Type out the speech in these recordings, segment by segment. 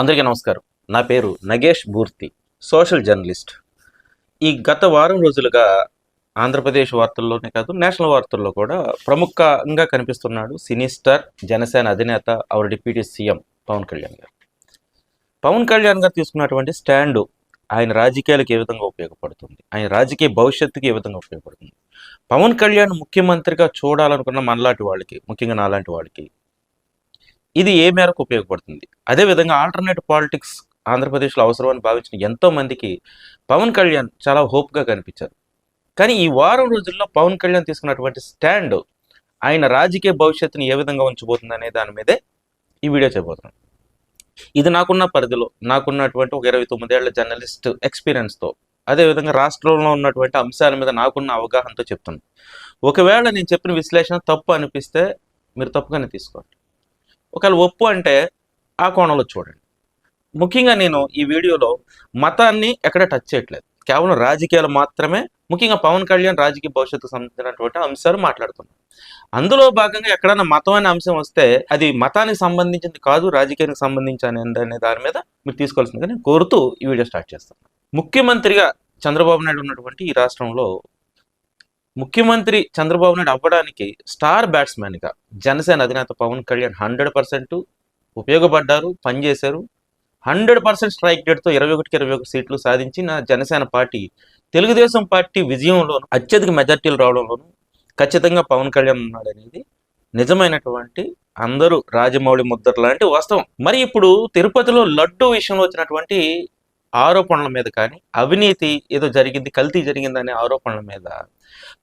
అందరికీ నమస్కారం. నా పేరు నగేష్ బూర్తి సోషల్ జర్నలిస్ట్. ఈ గత వారం రోజులుగా ఆంధ్రప్రదేశ్ వార్తల్లోనే కాదు నేషనల్ వార్తల్లో కూడా ప్రముఖంగా కనిపిస్తున్నాడు సినీ స్టార్ జనసేన అధినేత our deputy CM Pawan Kalyan garu. Pawan Kalyan గారు తీసుకున్నటువంటి స్టాండు ఆయన రాజకీయాలకు ఏ విధంగా ఉపయోగపడుతుంది? ఆయన రాజకీయ భవిష్యత్తుకి ఏ విధంగా ఉపయోగపడుతుంది? పవన్ కళ్యాణ్ ముఖ్యమంత్రిగా చూడాలనుకున్న మనలాంటి వాళ్ళకి ముఖ్యంగా నాలాంటి వాళ్ళకి ఇది ఏ మేరకు ఉపయోగపడుతుంది? అదేవిధంగా ఆల్టర్నేట్ పాలిటిక్స్ ఆంధ్రప్రదేశ్లో అవసరం అని భావించిన ఎంతో మందికి పవన్ కళ్యాణ్ చాలా హోప్గా కనిపించారు. కానీ ఈ వారం రోజుల్లో పవన్ కళ్యాణ్ తీసుకున్నటువంటి స్టాండ్ ఆయన రాజకీయ భవిష్యత్తుని ఏ విధంగా ఉంచబోతుంది అనే దాని మీదే ఈ వీడియో చేయబోతున్నాను ఇది నాకున్న పరిధిలో నాకున్నటువంటి ఒక ఇరవై తొమ్మిదేళ్ళ జర్నలిస్ట్ ఎక్స్పీరియన్స్తో అదేవిధంగా రాష్ట్రంలో ఉన్నటువంటి అంశాల మీద నాకున్న అవగాహనతో చెప్తున్నాను. ఒకవేళ నేను చెప్పిన విశ్లేషణ తప్పు అనిపిస్తే మీరు తప్పుగానే తీసుకోండి. ఒకవేళ ఒప్పు అంటే ఆ కోణంలో చూడండి. ముఖ్యంగా నేను ఈ వీడియోలో మతాన్ని ఎక్కడ టచ్ చేయట్లేదు. కేవలం రాజకీయాలు మాత్రమే ముఖ్యంగా పవన్ కళ్యాణ్ రాజకీయ భవిష్యత్తుకు సంబంధించినటువంటి అంశాలు మాట్లాడుతున్నాను అందులో భాగంగా ఎక్కడైనా మతం అనే అంశం వస్తే అది మతానికి సంబంధించింది కాదు రాజకీయానికి సంబంధించిన అనే దాని మీద మీరు తీసుకోవాల్సిందిగా నేను కోరుతూ ఈ వీడియో స్టార్ట్ చేస్తాను. ముఖ్యమంత్రిగా చంద్రబాబు నాయుడు ఉన్నటువంటి ఈ రాష్ట్రంలో ముఖ్యమంత్రి చంద్రబాబు నాయుడు అవ్వడానికి స్టార్ బ్యాట్స్మెన్గా జనసేన అధినేత పవన్ కళ్యాణ్ హండ్రెడ్ పర్సెంట్ ఉపయోగపడ్డారు పనిచేశారు. హండ్రెడ్ పర్సెంట్ స్ట్రైక్ రేట్తో ఇరవై ఒకటికి ఇరవై ఒకటి సీట్లు సాధించిన జనసేన పార్టీ తెలుగుదేశం పార్టీ విజయంలోను అత్యధిక మెజార్టీలు రావడంలోను ఖచ్చితంగా పవన్ కళ్యాణ్ ఉన్నాడు అనేది నిజమైనటువంటి అందరూ రాజమౌళి ముద్దర్ లాంటి వాస్తవం. మరి ఇప్పుడు తిరుపతిలో లడ్డు విషయంలో వచ్చినటువంటి ఆరోపణల మీద కానీ అవినీతి ఏదో జరిగింది కల్తీ జరిగింది అనే ఆరోపణల మీద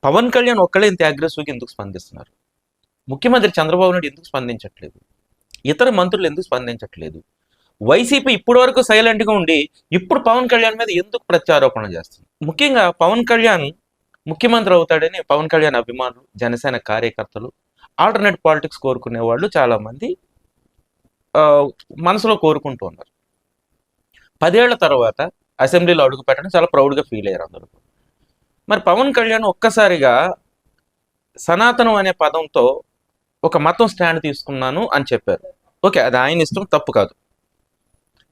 పవన్ కళ్యాణ్ ఒక్కడే ఇంత అగ్రెసివ్గా ఎందుకు స్పందిస్తున్నారు? ముఖ్యమంత్రి చంద్రబాబు నాయుడు ఎందుకు స్పందించట్లేదు? ఇతర మంత్రులు ఎందుకు స్పందించట్లేదు? వైసీపీ ఇప్పటి వరకు సైలెంట్గా ఉండి ఇప్పుడు పవన్ కళ్యాణ్ మీద ఎందుకు ప్రత్యారోపణ చేస్తుంది? ముఖ్యంగా పవన్ కళ్యాణ్ ముఖ్యమంత్రి అవుతాడని పవన్ కళ్యాణ్ అభిమానులు జనసేన కార్యకర్తలు ఆల్టర్నేట్ పాలిటిక్స్ కోరుకునే వాళ్ళు చాలామంది ఆ, మనసులో కోరుకుంటూ ఉన్నారు. పదేళ్ళ తర్వాత అసెంబ్లీలో అడుగు పెట్టడం చాలా ప్రౌడ్గా ఫీల్ అయ్యారు అందరూ. మరి పవన్ కళ్యాణ్ ఒక్కసారిగా సనాతనం అనే పదంతో ఒక మతం స్టాండ్ తీసుకున్నాను అని చెప్పారు. ఓకే అది ఆయన ఇష్టం తప్పు కాదు.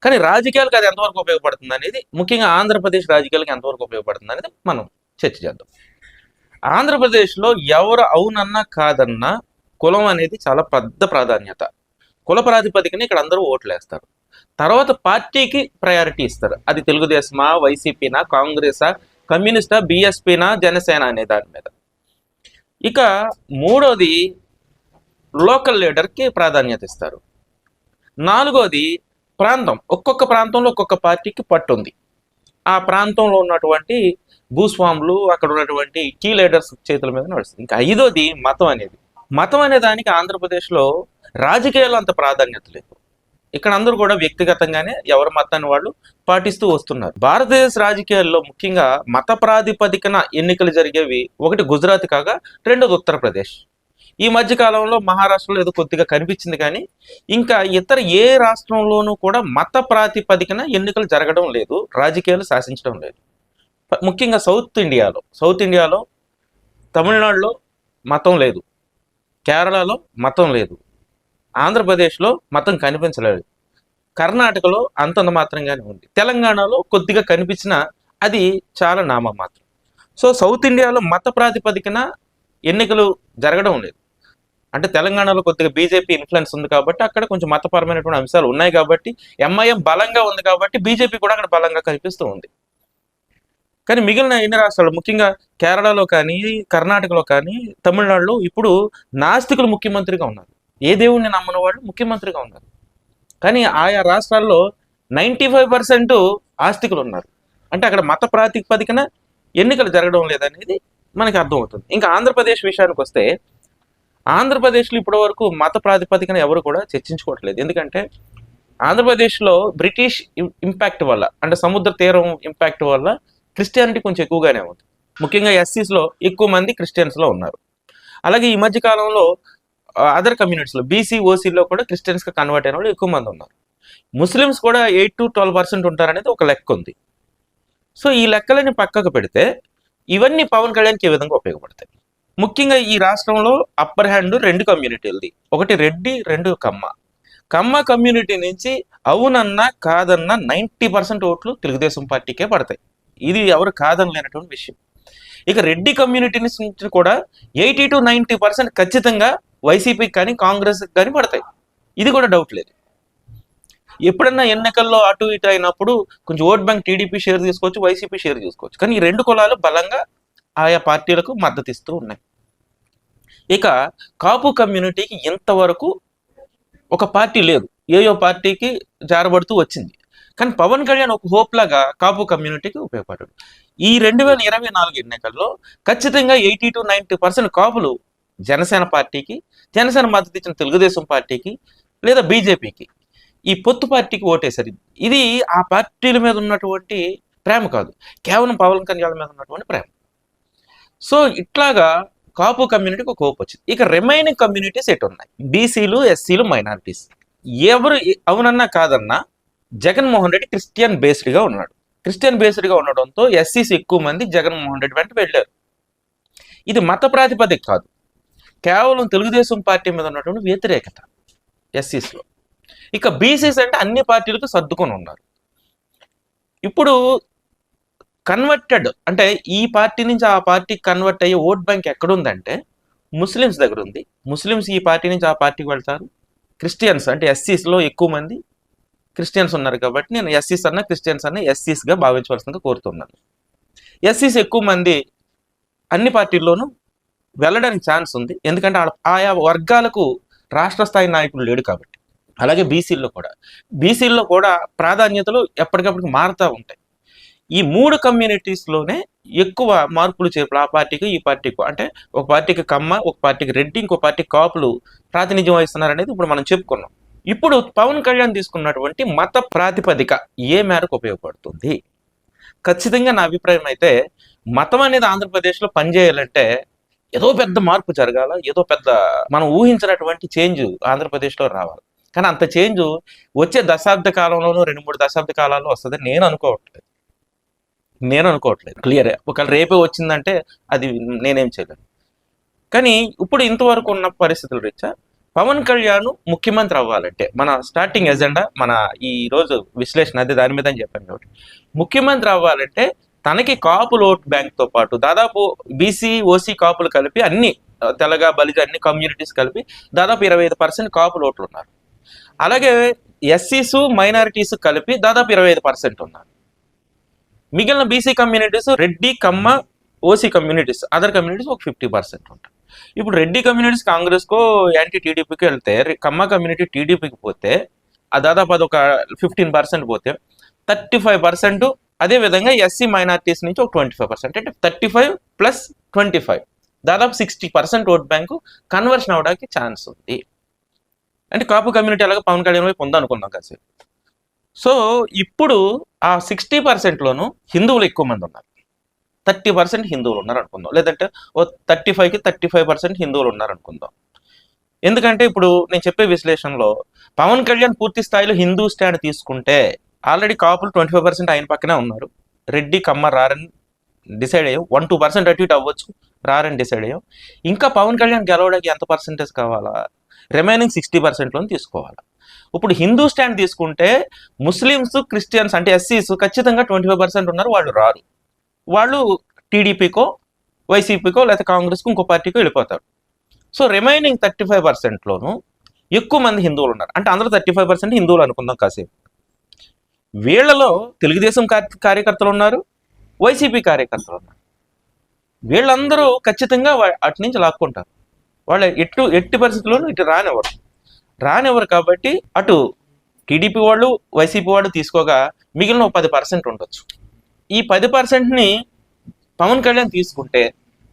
కానీ రాజకీయాలకు అది ఎంతవరకు ఉపయోగపడుతుంది అనేది ముఖ్యంగా ఆంధ్రప్రదేశ్ రాజకీయాలకు ఎంతవరకు ఉపయోగపడుతుంది అనేది మనం చర్చ చేద్దాం. ఆంధ్రప్రదేశ్లో ఎవరు అవునన్నా కాదన్నా కులం అనేది చాలా పెద్ద ప్రాధాన్యత. కుల ప్రాతిపదికన ఇక్కడ అందరూ ఓట్లు వేస్తారు తర్వాత పార్టీకి ప్రయారిటీ ఇస్తారు. అది తెలుగుదేశమా వైసీపీనా కాంగ్రెసా కమ్యూనిస్టా బీఎస్పీనా జనసేన అనే దాని మీద. ఇక మూడోది లోకల్ లీడర్కి ప్రాధాన్యత ఇస్తారు. నాలుగోది ప్రాంతం. ఒక్కొక్క ప్రాంతంలో ఒక్కొక్క పార్టీకి పట్టు ఉంది. ఆ ప్రాంతంలో ఉన్నటువంటి భూస్వాములు అక్కడ ఉన్నటువంటి కీ లీడర్స్ చేతుల మీద నడుస్తుంది. ఇంకా ఐదోది మతం అనేది. మతం అనే దానికి ఆంధ్రప్రదేశ్లో రాజకీయాలు అంత ప్రాధాన్యత లేదు. ఇక్కడ అందరూ కూడా వ్యక్తిగతంగానే ఎవరి మతాన్ని వాళ్ళు పాటిస్తూ వస్తున్నారు. భారతదేశ రాజకీయాల్లో ముఖ్యంగా మత ప్రాతిపదికన ఎన్నికలు జరిగేవి ఒకటి గుజరాత్ కాగా రెండోది ఉత్తరప్రదేశ్. ఈ మధ్య కాలంలో మహారాష్ట్రలో ఏదో కొద్దిగా కనిపించింది కానీ ఇంకా ఇతర ఏ రాష్ట్రంలోనూ కూడా మత ప్రాతిపదికన ఎన్నికలు జరగడం లేదు రాజకీయాలు శాసించడం లేదు. ముఖ్యంగా సౌత్ ఇండియాలో సౌత్ ఇండియాలో తమిళనాడులో మతం లేదు. కేరళలో మతం లేదు. ఆంధ్రప్రదేశ్లో మతం కనిపించలేదు. కర్ణాటకలో అంతంత మాత్రంగానే ఉంది. తెలంగాణలో కొద్దిగా కనిపించిన అది చాలా నామమాత్రం సో సౌత్ ఇండియాలో మత ప్రాతిపదికన ఎన్నికలు జరగడం లేదు. అంటే తెలంగాణలో కొద్దిగా బీజేపీ ఇన్ఫ్లుయెన్స్ ఉంది కాబట్టి అక్కడ కొంచెం మతపరమైనటువంటి అంశాలు ఉన్నాయి కాబట్టి ఎంఐఎం బలంగా ఉంది కాబట్టి బీజేపీ కూడా అక్కడ బలంగా కనిపిస్తూ ఉంది. కానీ మిగిలిన ఎన్ని రాష్ట్రాలు? ముఖ్యంగా కేరళలో కానీ కర్ణాటకలో కానీ తమిళనాడులో ఇప్పుడు నాస్తికులు ముఖ్యమంత్రిగా ఉన్నారు. ఏ దేవుడిని నమ్మని వాళ్ళు ముఖ్యమంత్రిగా ఉన్నారు. కానీ ఆయా రాష్ట్రాల్లో నైంటీ ఫైవ్ పర్సెంట్ ఆస్తికులు ఉన్నారు అంటే అక్కడ మత ప్రాతిపదికన ఎన్నికలు జరగడం లేదనేది మనకి అర్థమవుతుంది. ఇంకా ఆంధ్రప్రదేశ్ విషయానికి వస్తే ఆంధ్రప్రదేశ్లో ఇప్పటి వరకు మత ప్రాతిపదికన ఎవరు కూడా చర్చించుకోవట్లేదు. ఎందుకంటే ఆంధ్రప్రదేశ్లో బ్రిటిష్ ఇంపాక్ట్ వల్ల అంటే సముద్ర తీరం ఇంపాక్ట్ వల్ల క్రిస్టియానిటీ కొంచెం ఎక్కువగానే ఉంది. ముఖ్యంగా ఎస్సీస్లో ఎక్కువ మంది క్రిస్టియన్స్లో ఉన్నారు. అలాగే ఈ మధ్య కాలంలో అదర్ కమ్యూనిటీస్లో బీసీ ఓసీలో కూడా క్రిస్టియన్స్గా కన్వర్ట్ అయిన వాళ్ళు ఎక్కువ మంది ఉన్నారు. ముస్లిమ్స్ కూడా ఎయిట్ టు ట్వెల్వ్ పర్సెంట్ ఉంటారనేది ఒక లెక్క ఉంది. సో ఈ లెక్కలని పక్కకు పెడితే ఇవన్నీ పవన్ కళ్యాణ్కి ఏ విధంగా ఉపయోగపడతాయి? ముఖ్యంగా ఈ రాష్ట్రంలో అప్పర్ హ్యాండ్ రెండు కమ్యూనిటీలది ఒకటి రెడ్డి రెండు కమ్మ. కమ్మ కమ్యూనిటీ నుంచి అవునన్నా కాదన్నా నైంటీ పర్సెంట్ ఓట్లు తెలుగుదేశం పార్టీకే పడతాయి. ఇది ఎవరు కాదనలేనటువంటి విషయం. ఇక రెడ్డి కమ్యూనిటీ నుంచి కూడా ఎయిటీ టు నైంటీ పర్సెంట్ ఖచ్చితంగా వైసీపీకి కానీ కాంగ్రెస్కి కానీ పడతాయి. ఇది కూడా డౌట్ లేదు. ఎప్పుడన్నా ఎన్నికల్లో అటు ఇటు అయినప్పుడు కొంచెం ఓట్ బ్యాంక్ టీడీపీ షేర్ తీసుకోవచ్చు వైసీపీ షేర్ తీసుకోవచ్చు. కానీ ఈ రెండు కులాలు బలంగా ఆయా పార్టీలకు మద్దతు ఇస్తూ ఉన్నాయి. ఇక కాపు కమ్యూనిటీకి ఇంతవరకు ఒక పార్టీ లేదు. ఏయో పార్టీకి జారబడుతూ వచ్చింది. కానీ పవన్ కళ్యాణ్ ఒక హోప్ లాగా కాపు కమ్యూనిటీకి ఉపయోగపడ్డాడు. ఈ రెండు వేల ఇరవై నాలుగు ఎన్నికల్లో ఖచ్చితంగా ఎయిటీ టు నైంటీ పర్సెంట్ కాపులు జనసేన పార్టీకి జనసేన మద్దతు ఇచ్చిన తెలుగుదేశం పార్టీకి లేదా బీజేపీకి ఈ పొత్తు పార్టీకి ఓటేశారు. ఇది ఆ పార్టీల మీద ఉన్నటువంటి ప్రేమ కాదు. కేవలం పవన్ కళ్యాణ్ మీద ఉన్నటువంటి ప్రేమ. సో ఇట్లాగా కాపు కమ్యూనిటీకి ఒక హోప్ వచ్చింది. ఇక రిమైనింగ్ కమ్యూనిటీస్ ఎటు ఉన్నాయి బీసీలు ఎస్సీలు మైనారిటీస్. ఎవరు అవునన్నా కాదన్నా జగన్మోహన్ రెడ్డి క్రిస్టియన్ బేస్డ్గా ఉన్నాడు. క్రిస్టియన్ బేస్డ్గా ఉండడంతో ఎస్సీస్ ఎక్కువ మంది జగన్మోహన్ రెడ్డి వెంట వెళ్ళారు. ఇది మత ప్రాతిపదిక కాదు. కేవలం తెలుగుదేశం పార్టీ మీద ఉన్నటువంటి వ్యతిరేకత ఎస్సీస్లో ఇక బీసీస్ అంటే అన్ని పార్టీలకు సర్దుకొని ఉన్నారు. ఇప్పుడు కన్వర్టెడ్ అంటే ఈ పార్టీ నుంచి ఆ పార్టీకి కన్వర్ట్ అయ్యే ఓట్ బ్యాంక్ ఎక్కడుందంటే ముస్లిమ్స్ దగ్గర ఉంది. ముస్లిమ్స్ ఈ పార్టీ నుంచి ఆ పార్టీకి వెళ్తారు. క్రిస్టియన్స్ అంటే ఎస్సీస్లో ఎక్కువ మంది క్రిస్టియన్స్ ఉన్నారు కాబట్టి నేను ఎస్సీస్ అన్న క్రిస్టియన్స్ అన్న ఎస్సీస్గా భావించవలసిందిగా కోరుతున్నాను. ఎస్సీస్ ఎక్కువ మంది అన్ని పార్టీల్లోనూ వెళ్ళడానికి ఛాన్స్ ఉంది. ఎందుకంటే ఆయా వర్గాలకు రాష్ట్ర స్థాయి నాయకులు లేడు కాబట్టి. అలాగే బీసీల్లో కూడా. బీసీల్లో కూడా ప్రాధాన్యతలు ఎప్పటికప్పుడు మారుతూ ఉంటాయి. ఈ మూడు కమ్యూనిటీస్లోనే ఎక్కువ మార్పులు చేర్పులు ఆ పార్టీకి ఈ పార్టీకి అంటే ఒక పార్టీకి కమ్మ ఒక పార్టీకి రెడ్డి ఇంకో పార్టీకి కాపులు ప్రాతినిధ్యం వహిస్తున్నారనేది ఇప్పుడు మనం చెప్పుకున్నాం. ఇప్పుడు పవన్ కళ్యాణ్ తీసుకున్నటువంటి మత ప్రాతిపదిక ఏ మేరకు ఉపయోగపడుతుంది? ఖచ్చితంగా నా అభిప్రాయం అయితే మతం అనేది ఆంధ్రప్రదేశ్లో పనిచేయాలంటే ఏదో పెద్ద మార్పు జరగాల ఏదో పెద్ద మనం ఊహించినటువంటి చేంజ్ ఆంధ్రప్రదేశ్లో రావాలి. కానీ అంత చేంజ్ వచ్చే దశాబ్ద కాలంలోనూ రెండు మూడు దశాబ్ద కాలాల్లో వస్తుందని నేను అనుకోవట్లేదు. నేను అనుకోవట్లేదు. క్లియర్ ఒకవేళ రేపే వచ్చిందంటే అది నేనేం చేయలేను. కానీ ఇప్పుడు ఇంతవరకు ఉన్న పరిస్థితుల రీత్యా పవన్ కళ్యాణ్ ముఖ్యమంత్రి అవ్వాలంటే మన స్టార్టింగ్ ఎజెండా మన ఈ రోజు విశ్లేషణ అదే దాని మీద అని చెప్పాను కాబట్టి ముఖ్యమంత్రి అవ్వాలంటే తనకి కాపులు ఓట్ బ్యాంక్తో పాటు దాదాపు బీసీ ఓసీ కాపులు కలిపి అన్ని తెలగ బలిజ అన్ని కమ్యూనిటీస్ కలిపి దాదాపు ఇరవై ఐదు పర్సెంట్ కాపులు ఓట్లు ఉన్నారు. అలాగే ఎస్సీస్ మైనారిటీస్ కలిపి దాదాపు ఇరవై ఐదు పర్సెంట్ ఉన్నారు. మిగిలిన BC communities Reddy Kamma OC communities other communities ఒక ఫిఫ్టీ పర్సెంట్ ఉంటాయి ఇప్పుడు రెడ్డి కమ్యూనిటీస్ కాంగ్రెస్కో యాంటీ టీడీపీకి వెళ్తే కమ్మ కమ్యూనిటీ టీడీపీకి పోతే ఆ దాదాపు అది ఒక ఫిఫ్టీన్ పర్సెంట్ పోతే థర్టీ ఫైవ్ పర్సెంట్ అదేవిధంగా ఎస్సీ మైనారిటీస్ నుంచి ఒక ట్వంటీ ఫైవ్ పర్సెంట్ అంటే thirty five plus twenty five దాదాపు sixty percent vote bank conversion అవడానికి ఛాన్స్ ఉంది. అంటే కాపు కమ్యూనిటీ అలాగే పవన్ కళ్యాణ్ వైపు ఉందనుకున్నాం కాసేపు. సో ఇప్పుడు ఆ సిక్స్టీ పర్సెంట్లోనూ హిందువులు ఎక్కువ మంది ఉన్నారు. థర్టీ పర్సెంట్ హిందువులు ఉన్నారు అనుకుందాం లేదంటే ఓ థర్టీ ఫైవ్కి థర్టీ ఫైవ్ పర్సెంట్ హిందువులు ఉన్నారు అనుకుందాం ఎందుకంటే ఇప్పుడు నేను చెప్పే విశ్లేషణలో పవన్ కళ్యాణ్ పూర్తి స్థాయిలో హిందూ స్టాండ్ తీసుకుంటే ఆల్రెడీ కాపులు ట్వంటీ ఫైవ్ పర్సెంట్ ఆయన పక్కనే ఉన్నారు. రెడ్డి కమ్మ రారని డిసైడ్ అయ్యాం వన్ టూ పర్సెంట్ అటు ఇటు అవ్వచ్చు. రారని డిసైడ్ అయ్యాం ఇంకా పవన్ కళ్యాణ్ గెలవడానికి ఎంత పర్సెంటేజ్ కావాలా? రిమైనింగ్ సిక్స్టీ పర్సెంట్లోని తీసుకోవాలి? ఇప్పుడు హిందూ స్టాండ్ తీసుకుంటే ముస్లిమ్స్ క్రిస్టియన్స్ అంటే ఎస్సీస్ ఖచ్చితంగా ట్వంటీ ఫైవ్ పర్సెంట్ ఉన్నారు. వాళ్ళు రారు. వాళ్ళు టీడీపీకో వైసీపీకో లేకపోతే కాంగ్రెస్కో ఇంకో పార్టీకో వెళ్ళిపోతారు. సో రిమైనింగ్ థర్టీ ఫైవ్ పర్సెంట్లోనూ ఎక్కువ మంది హిందువులు ఉన్నారు. అంటే అందరూ థర్టీ ఫైవ్ పర్సెంట్ హిందువులు అనుకుందాం కాసేపు. వీళ్ళలో తెలుగుదేశం కార్యకర్తలు ఉన్నారు వైసీపీ కార్యకర్తలు ఉన్నారు. వీళ్ళందరూ ఖచ్చితంగా అటు నుంచి లాక్కుంటారు. వాళ్ళ ఎటు ఎట్టి పరిస్థితుల్లోనూ ఇటు రానివ్వరు. రానివ్వరు కాబట్టి అటు టీడీపీ వాళ్ళు వైసీపీ వాళ్ళు తీసుకోగా మిగిలిన ఒక పది పర్సెంట్ ఉండొచ్చు. ఈ పది పర్సెంట్ని పవన్ కళ్యాణ్ తీసుకుంటే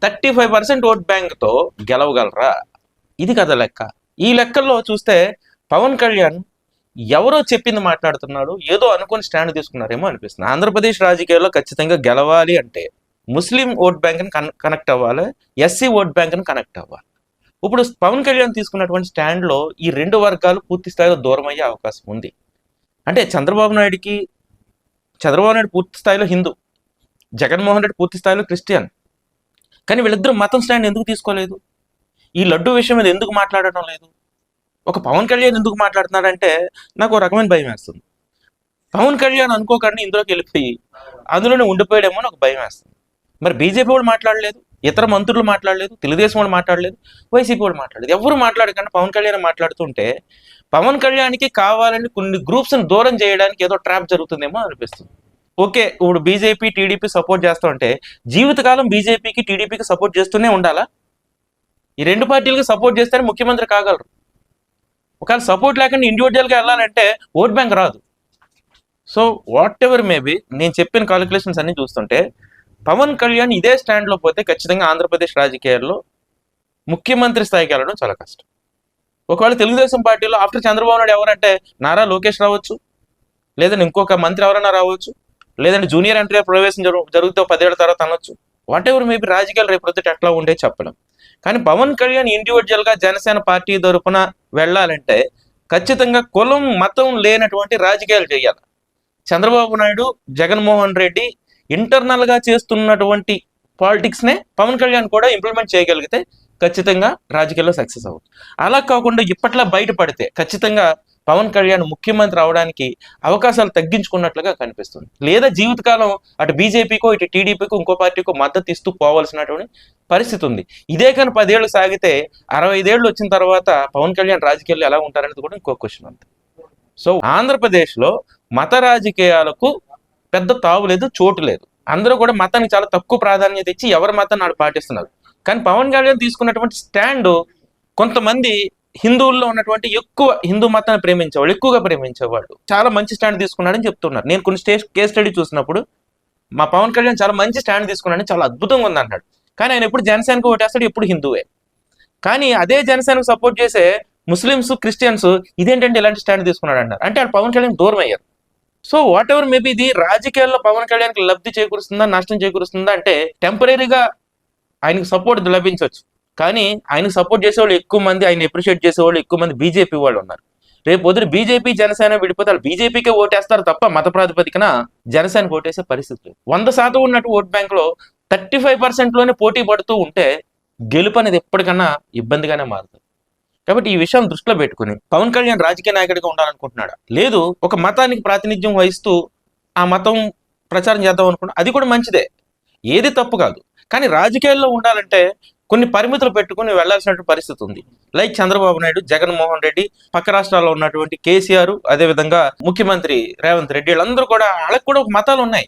థర్టీ ఫైవ్ పర్సెంట్ ఓట్ బ్యాంక్తో గెలవగలరా? ఇది కదా లెక్క. ఈ లెక్కల్లో చూస్తే పవన్ కళ్యాణ్ ఎవరో చెప్పింది మాట్లాడుతున్నాడు ఏదో అనుకుని స్టాండ్ తీసుకున్నారేమో అనిపిస్తుంది. ఆంధ్రప్రదేశ్ రాజకీయాల్లో ఖచ్చితంగా గెలవాలి అంటే ముస్లిం ఓట్ బ్యాంక్ని కనెక్ట్ అవ్వాలి ఎస్సీ ఓట్ బ్యాంక్ని కనెక్ట్ అవ్వాలి. ఇప్పుడు పవన్ కళ్యాణ్ తీసుకున్నటువంటి స్టాండ్లో ఈ రెండు వర్గాలు పూర్తి స్థాయిలో దూరం అయ్యే అవకాశం ఉంది. అంటే చంద్రబాబు నాయుడికి చంద్రబాబు నాయుడు పూర్తి స్థాయిలో హిందూ జగన్మోహన్ రెడ్డి పూర్తి స్థాయిలో క్రిస్టియన్. కానీ వీళ్ళిద్దరూ మతం స్టాండ్ ఎందుకు తీసుకోలేదు? ఈ లడ్డు విషయం మీద ఎందుకు మాట్లాడటం లేదు? ఒక పవన్ కళ్యాణ్ ఎందుకు మాట్లాడుతున్నాడంటే నాకు ఒక రకమైన భయం వేస్తుంది. పవన్ కళ్యాణ్ అనుకోకుండా ఇందులోకి వెళ్ళిపోయి అందులోనే ఉండిపోయాడేమో అని ఒక భయం వేస్తుంది. మరి బీజేపీ వాళ్ళు మాట్లాడలేదు ఇతర మంత్రులు మాట్లాడలేదు తెలుగుదేశం వాళ్ళు మాట్లాడలేదు వైసీపీ వాళ్ళు మాట్లాడలేదు. ఎవరు మాట్లాడకుండా పవన్ కళ్యాణ్ మాట్లాడుతుంటే పవన్ కళ్యాణ్కి కావాలని కొన్ని గ్రూప్స్ని దూరం చేయడానికి ఏదో ట్రాప్ జరుగుతుందేమో అనిపిస్తుంది. ఓకే ఇప్పుడు బీజేపీ టీడీపీ సపోర్ట్ చేస్తూ ఉంటే జీవితకాలం బీజేపీకి టీడీపీకి సపోర్ట్ చేస్తూనే ఉండాలా? ఈ రెండు పార్టీలకు సపోర్ట్ చేస్తేనే ముఖ్యమంత్రి కాగలరు. ఒకవేళ సపోర్ట్ లేకుండా ఇండివిజువల్గా వెళ్ళాలంటే ఓట్ బ్యాంక్ రాదు. సో వాట్ ఎవర్ మేబీ నేను చెప్పిన కాలిక్యులేషన్స్ అన్ని చూస్తుంటే పవన్ కళ్యాణ్ ఇదే స్టాండ్లో పోతే ఖచ్చితంగా ఆంధ్రప్రదేశ్ రాజకీయాల్లో ముఖ్యమంత్రి స్థాయికి వెళ్ళడం చాలా కష్టం. ఒకవేళ తెలుగుదేశం పార్టీలో ఆఫ్టర్ చంద్రబాబు నాయుడు ఎవరంటే నారా లోకేష్ రావచ్చు లేదంటే ఇంకొక మంత్రి ఎవరైనా రావచ్చు లేదంటే జూనియర్ ఎంట్రీ ప్రవేశం జరుగు జరిగితే పదేళ్ళ తర్వాత అనొచ్చు. వాట్ ఎవర్ మేబీ రాజకీయాలు రేపు ప్రొద్దుట ఎట్లా ఉండే చెప్పడం కానీ పవన్ కళ్యాణ్ ఇండివిజువల్గా జనసేన పార్టీ తరపున వెళ్ళాలంటే ఖచ్చితంగా కులం మతం లేనటువంటి రాజకీయాలు చేయాలి. చంద్రబాబు నాయుడు జగన్మోహన్ రెడ్డి ఇంటర్నల్గా చేస్తున్నటువంటి పాలిటిక్స్ నే పవన్ కళ్యాణ్ కూడా ఇంప్లిమెంట్ చేయగలిగితే ఖచ్చితంగా రాజకీయాల్లో సక్సెస్ అవుతుంది అలా కాకుండా ఇప్పట్లా బయటపడితే ఖచ్చితంగా పవన్ కళ్యాణ్ ముఖ్యమంత్రి అవడానికి అవకాశాలు తగ్గించుకున్నట్లుగా కనిపిస్తుంది. లేదా జీవితకాలం అటు బీజేపీకో ఇటు టీడీపీకో ఇంకో పార్టీకో మద్దతు ఇస్తూ పోవాల్సినటువంటి పరిస్థితి ఉంది. ఇదే కానీ పదేళ్ళు సాగితే అరవై ఐదేళ్ళు వచ్చిన తర్వాత పవన్ కళ్యాణ్ రాజకీయాలు ఎలా ఉంటారనేది కూడా ఇంకో క్వశ్చన్ ఉంది సో ఆంధ్రప్రదేశ్లో మత రాజకీయాలకు పెద్ద తావు లేదు చోటు లేదు. అందరూ కూడా మతానికి చాలా తక్కువ ప్రాధాన్యత ఇచ్చి ఎవరి మతాన్ని నాడు పాటిస్తున్నారు. కానీ పవన్ కళ్యాణ్ తీసుకున్నటువంటి స్టాండ్ కొంతమంది హిందువుల్లో ఉన్నటువంటి ఎక్కువ హిందూ మతాన్ని ప్రేమించేవాళ్ళు ఎక్కువగా ప్రేమించేవాళ్ళు చాలా మంచి స్టాండ్ తీసుకున్నాడని చెప్తున్నారు. నేను కొన్ని స్టే కేస్ స్టడీ చూసినప్పుడు మా పవన్ కళ్యాణ్ చాలా మంచి స్టాండ్ తీసుకున్నాడని చాలా అద్భుతంగా ఉంది అన్నాడు. కానీ ఆయన ఎప్పుడు జనసేనకు ఓటేస్తాడు ఎప్పుడు హిందువే. కానీ అదే జనసేనకు సపోర్ట్ చేసే ముస్లిమ్స్ క్రిస్టియన్స్ ఇదేంటంటే ఇలాంటి స్టాండ్ తీసుకున్నాడు అన్నారు. అంటే ఆయన పవన్ కళ్యాణ్ దూరం అయ్యారు సో వాట్ ఎవర్ మేబీ ఇది రాజకీయాల్లో పవన్ కళ్యాణ్కి లబ్ధి చేకూరుస్తుందా నష్టం చేకూరుస్తుందా అంటే టెంపరీగా ఆయనకు సపోర్ట్ లభించవచ్చు కానీ ఆయనకు సపోర్ట్ చేసేవాళ్ళు ఎక్కువ మంది ఆయన అప్రిషియేట్ చేసేవాళ్ళు ఎక్కువ మంది బీజేపీ వాళ్ళు ఉన్నారు. రేపు పొద్దున బీజేపీ జనసేన విడిపోతే వాళ్ళు బీజేపీకే ఓటేస్తారు తప్ప మత ప్రాతిపదికన జనసేనకు ఓటేసే పరిస్థితి లేదు. వంద శాతం ఉన్నట్టు ఓట్ బ్యాంక్లో థర్టీ ఫైవ్ పర్సెంట్లోనే పోటీ పడుతూ ఉంటే గెలుపు అనేది ఎప్పటికన్నా ఇబ్బందిగానే మారుతుంది. కాబట్టి ఈ విషయం దృష్టిలో పెట్టుకుని పవన్ కళ్యాణ్ రాజకీయ నాయకుడిగా ఉండాలనుకుంటున్నాడా? లేదు ఒక మతానికి ప్రాతినిధ్యం వహిస్తూ ఆ మతం ప్రచారం చేద్దాం అనుకున్నా అది కూడా మంచిదే. ఏది తప్పు కాదు. కానీ రాజకీయాల్లో ఉండాలంటే కొన్ని పరిమితులు పెట్టుకుని వెళ్ళాల్సినటువంటి పరిస్థితి ఉంది. లైక్ చంద్రబాబు నాయుడు జగన్మోహన్ రెడ్డి పక్క రాష్ట్రాల్లో ఉన్నటువంటి కేసీఆర్ అదేవిధంగా ముఖ్యమంత్రి రేవంత్ రెడ్డి వీళ్ళందరూ కూడా వాళ్ళకి కూడా ఒక మతాలు ఉన్నాయి.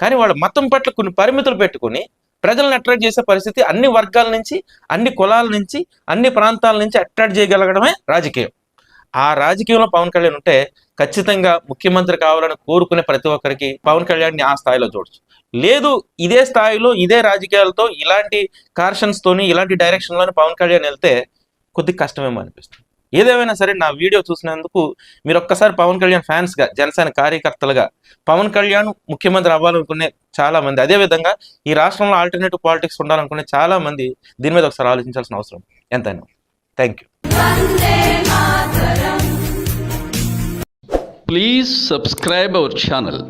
కానీ వాళ్ళ మతం పట్ల కొన్ని పరిమితులు పెట్టుకుని ప్రజలను అట్రాక్ట్ చేసే పరిస్థితి అన్ని వర్గాల నుంచి అన్ని కులాల నుంచి అన్ని ప్రాంతాల నుంచి అట్రాక్ట్ చేయగలగడమే రాజకీయం. ఆ రాజకీయంలో పవన్ కళ్యాణ్ ఉంటే ఖచ్చితంగా ముఖ్యమంత్రి కావాలని కోరుకునే ప్రతి ఒక్కరికి పవన్ కళ్యాణ్ని ఆ స్థాయిలో చూడొచ్చు. లేదు ఇదే స్థాయిలో ఇదే రాజకీయాలతో ఇలాంటి కార్షన్స్ తోని ఇలాంటి డైరెక్షన్లోని పవన్ కళ్యాణ్ వెళ్తే కొద్దిగా కష్టమేమో అనిపిస్తుంది. ఏదేమైనా సరే నా వీడియో చూసినందుకు మీరు ఒక్కసారి పవన్ కళ్యాణ్ ఫ్యాన్స్గా జనసేన కార్యకర్తలుగా పవన్ కళ్యాణ్ ముఖ్యమంత్రి అవ్వాలనుకునే చాలామంది అదేవిధంగా అదే విధంగా ఈ రాష్ట్రంలో ఆల్టర్నేటివ్ పాలిటిక్స్ ఉండాలనుకునే చాలామంది దీని మీద ఒకసారి ఆలోచించాల్సిన అవసరం. ఎంతైనా. Thank you please subscribe our channel